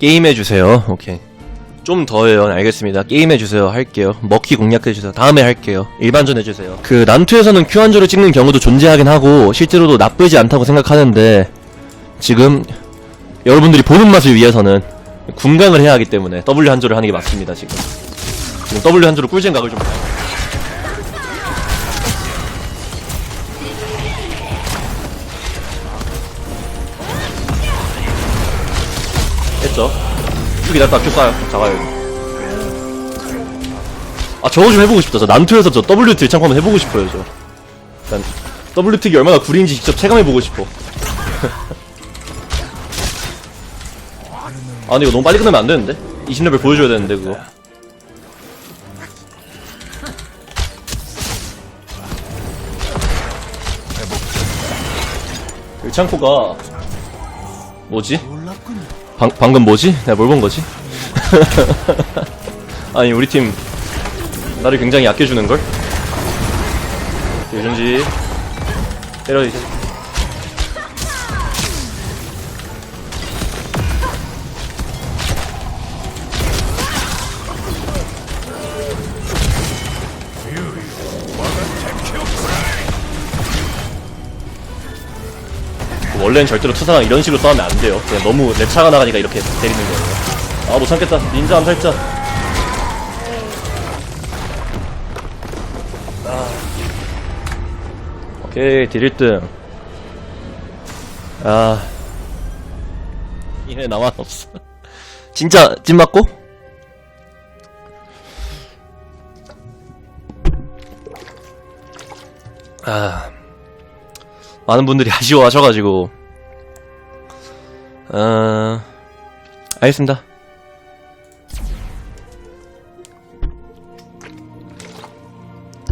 게임 해주세요. 오케이. 좀 더해요. 알겠습니다. 게임 해주세요. 할게요. 먹기 공략해주세요. 다음에 할게요. 일반전 해주세요. 그, 난투에서는 Q 한조를 찍는 경우도 존재하긴 하고, 실제로도 나쁘지 않다고 생각하는데, 지금, 여러분들이 보는 맛을 위해서는, 군강을 해야 하기 때문에, W 한조를 하는 게 맞습니다, 지금. 지금 W 한조로 꿀잼 각을 좀. 했죠? 쭉 기다렸다 쭉 가요 작아요 아 저거 좀 해보고 싶다. 저 난투에서 저 WT 창고 한번 해보고 싶어요 저. 일단 WT가 얼마나 구린지 직접 체감해보고 싶어. 아 근데 이거 너무 빨리 끝나면 안 되는데? 20레벨 보여줘야 되는데 그거. 그 창고가 뭐지? 방, 방금 뭐지? 내가 뭘 본 거지? 아니 우리 팀 나를 굉장히 아껴주는걸? 유준지 때려 이제 원래는 절대로 투사랑 이런 식으로 싸우면 안 돼요. 그냥 너무 랩차가 나가니까 이렇게 때리는 거예요. 아, 못 참겠다. 닌자 암살자. 아. 오케이, 딜 1등. 아. 이래 나만 없어. 진짜 찐 맞고? 아. 많은 분들이 아쉬워하셔가지고 어... 알겠습니다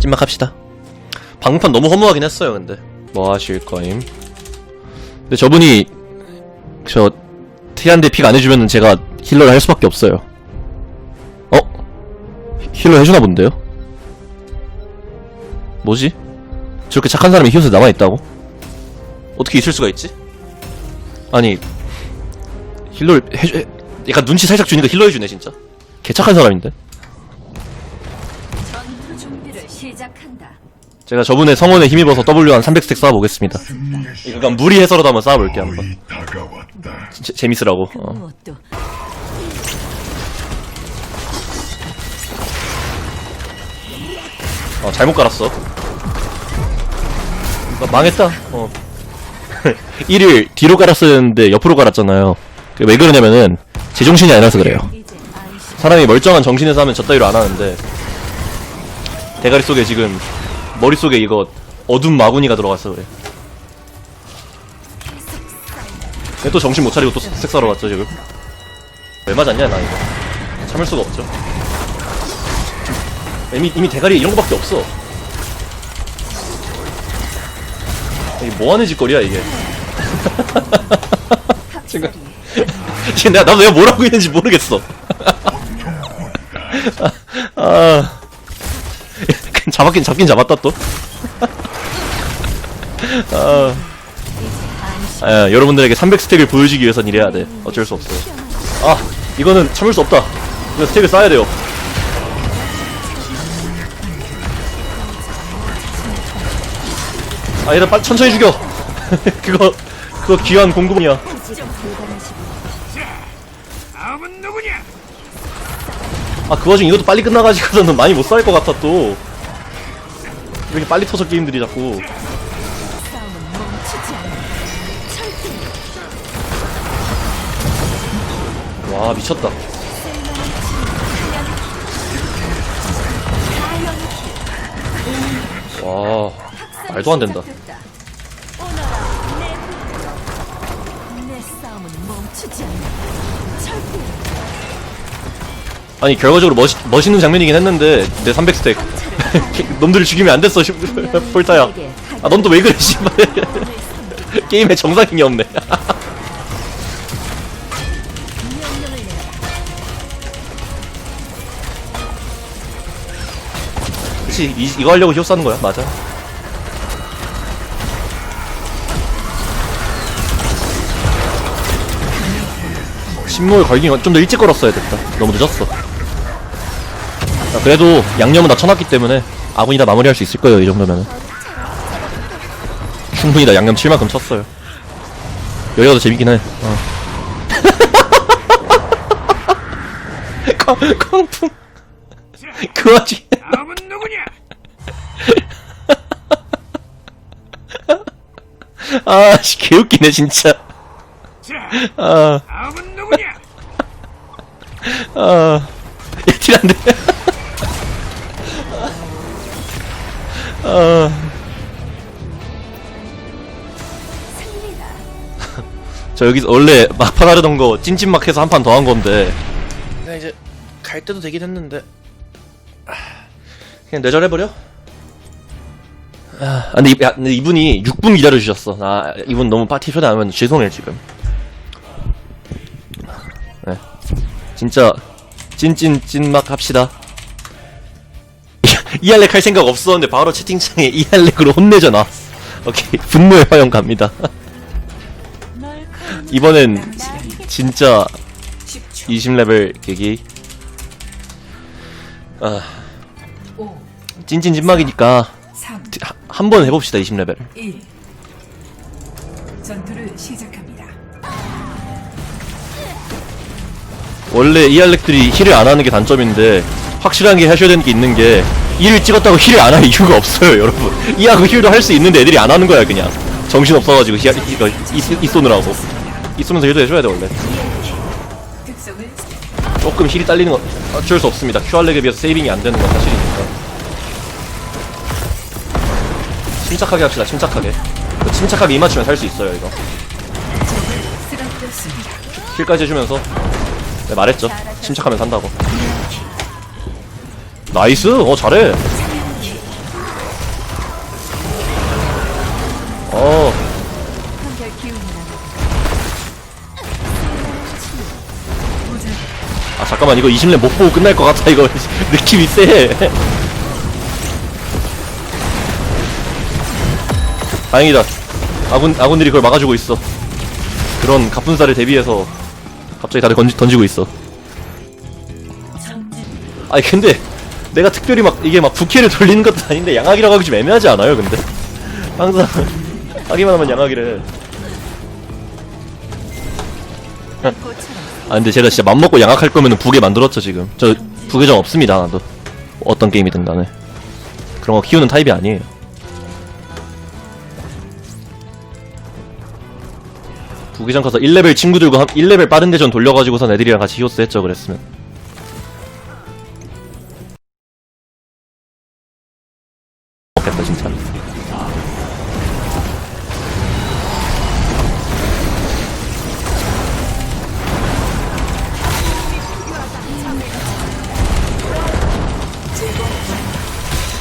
찐막합시다 방판 너무 허무하긴 했어요 근데 뭐 하실 거임 근데 저분이 저 티한테 픽안 해주면 제가 힐러를 할 수밖에 없어요 어? 힐러 해주나 본데요? 뭐지? 저렇게 착한 사람이 히어스에 남아있다고? 어떻게 있을 수가 있지? 아니 힐러를 해줘 해, 약간 눈치 살짝 주니까 힐러 해주네 진짜. 개착한 사람인데? 전투 준비를 시작한다. 제가 저분의 성원에 힘입어서 W 한 300스택 쌓아보겠습니다. 이거 무리해서라도 한번 쌓아볼게 한번. 거의 다가왔다. 제, 재밌으라고. 그 어. 무엇도. 어, 잘못 깔았어. 나 망했다. 어 1일 뒤로 했는데 옆으로 깔았잖아요. 그왜 그러냐면은 제정신이 아니라서 그래요. 사람이 멀쩡한 정신에서 하면 저 따위로 안 하는데 대가리 속에 지금 머릿속에 이거 어둠 마구니가 들어갔어 그래. 또 정신 못 차리고 또 색사러 왔죠 지금. 왜 맞았냐 나 이거. 참을 수가 없죠. 이미, 이미 대가리에 이런 거밖에 없어 이게 뭐하는 짓거리야 이게? 지금 지금 내가 나도 내가 뭘 하고 있는지 모르겠어. 아. 잡았긴 잡긴 잡았다 또. 아, 아 여러분들에게 300스택을 보여주기 위해선 이래야 돼. 어쩔 수 없어요. 아 이거는 참을 수 없다. 이거 스택을 쌓아야 돼요 아 얘들 빨리 천천히 죽여. 그거 그거 귀한 공급이야. 아그 와중에 이것도 빨리 끝나가지고서는 많이 못 살 것 같아 또. 이렇게 빨리 터져 게임들이 자꾸. 와 미쳤다. 와 말도 안 된다. 아니 결과적으로 멋, 멋있는 장면이긴 했는데 내 300스택. 놈들을 죽이면 안 됐어 씨, 폴타야. 아 넌 또 왜 그래 씨발 게임에 정상이 없네. 명령을 내려라. 그치 이, 이거 하려고 히오스 하는 거야? 맞아 침몰 걸긴 좀 더 일찍 걸었어야 됐다. 너무 늦었어. 아, 그래도 양념은 다 쳐놨기 때문에 아군이 다 마무리할 수 있을 거예요 이 정도면은. 충분히 다 양념 칠만큼 쳤어요. 여기가 더 재밌긴 해. 어. 광- 광풍 그 와중에. 누구냐? 아씨 개웃기네 진짜. 자, 아? 아, 야, 딜안돼. 아, 승리다. 저 여기서 원래 막판 하려던 거 찐찐막 해서 한 판 더 한 건데. 그냥 이제 갈 때도 되긴 했는데. 아, 그냥 내절해버려? 아, 근데, 이, 야, 근데 이분이 6분 기다려주셨어. 나, 이분 너무 파티 초대 안 하면 죄송해, 지금. 진짜, 찐찐찐막 합시다. 이할렉 할 생각 없었는데 바로 채팅창에 이할렉으로 혼내줘 나. 오케이 분노의 화영 갑니다. 이번엔 진짜 20레벨 계기. 아 찐찐찐막이니까 3, 한번 해봅시다 20레벨. 1. 전투를 시작합니다. 원래 이할렉들이 힐을 안 하는 게 단점인데 확실하게 하셔야 되는 게 있는 게 힐을 찍었다고 힐을 안 할 이유가 없어요 여러분. 이하고 힐도 할 수 있는데 애들이 안 하는 거야 그냥. 정신 없어가지고 히, 이거 이, 이 쏘느라고. 이 쏘면서 힐도 해줘야 돼 원래. 조금 힐이 딸리는 건 어쩔 수 없습니다. 큐알렉에 비해서 세이빙이 안 되는 건 사실이니까. 침착하게 합시다 침착하게. 그 침착하게 이맞추면 살 수 있어요 이거. 힐까지 해주면서 네, 말했죠. 침착하면서 한다고. 나이스! 어 잘해. 어. 아 잠깐만. 이거 20렙 못 보고 끝날 것 같아. 이거 느낌이 세 다행이다. 아군, 아군들이 그걸 막아주고 있어. 그런 갑분살을 대비해서 갑자기 다들 건지, 던지고 있어. 아니 근데 내가 특별히 막 이게 막 부캐를 돌리는 것도 아닌데 양악이라고 하기 좀 애매하지 않아요 근데? 항상 하기만 하면 양악이래. 아 근데 제가 진짜 맘먹고 양악할 거면 은 부계 만들었죠 지금. 저 부계정 없습니다 나도. 어떤 게임이든 간에. 그런 거 키우는 타입이 아니에요 부계정 가서 1레벨 친구들과 한 1레벨 빠른 대전 돌려가지고선 애들이랑 같이 히오스 했죠 그랬으면. 먹겠다 진짜.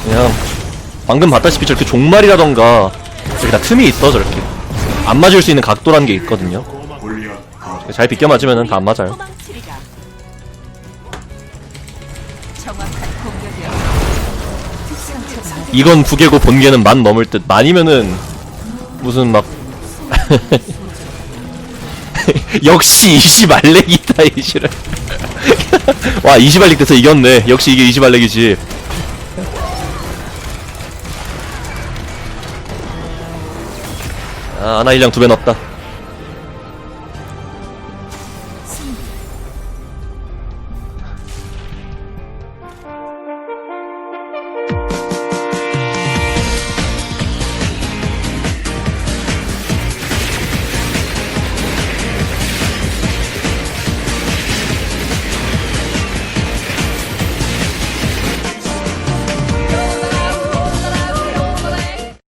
그냥 방금 봤다시피 저렇게 종말이라던가 저렇게 다 틈이 있어 저렇게 안 맞을 수 있는 각도라는 게 있거든요. 잘 비껴 맞으면 다 안 맞아요. 이건 부계고 본계는 만 넘을 듯. 만이면은 무슨 막 역시 20알렉이다 이시를. 와 20알렉 돼서 이겼네. 역시 이게 20알렉이지 아 아나 일량 두 배 넣었다